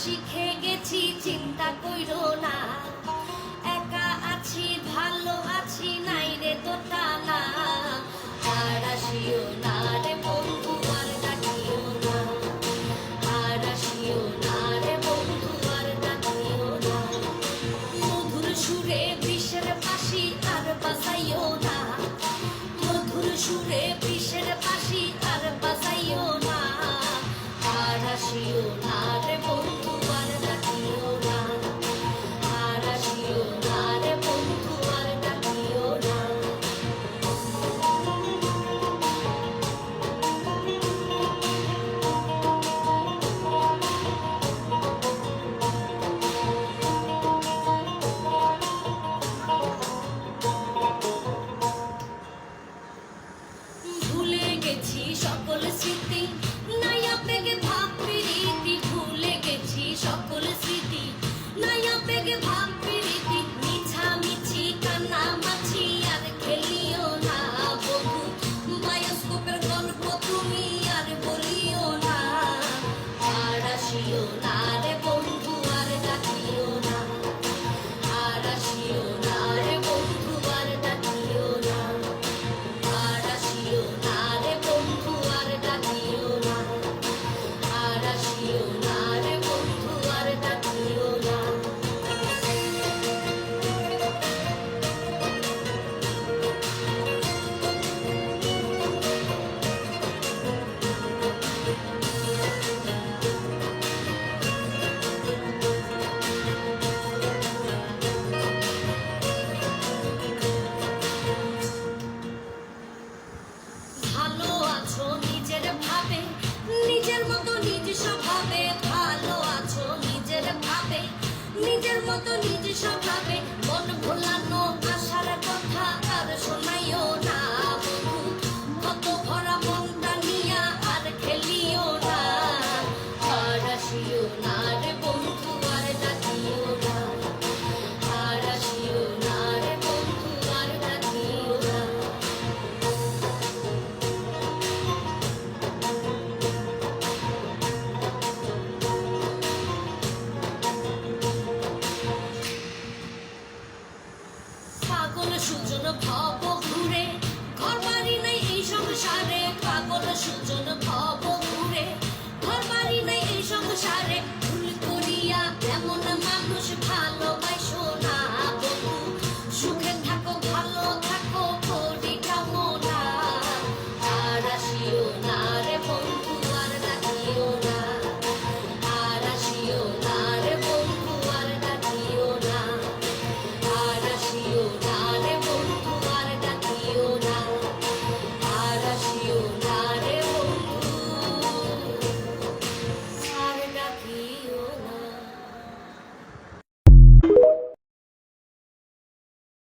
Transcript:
শিখে গেছি চিন্তা কইর না। একা আছি, ভালো আছি, নাই রে তো টানা। আর আসিও না রে বন্ধু, আর ডাকিও না। আর আসিও না রে বন্ধু, আর ডাকিও না। মধুর সুরে বিষের পাশি আর বাসাইও না। মধুর সুরে বিষ মতো নিজ স্বভাবে 就着那跑。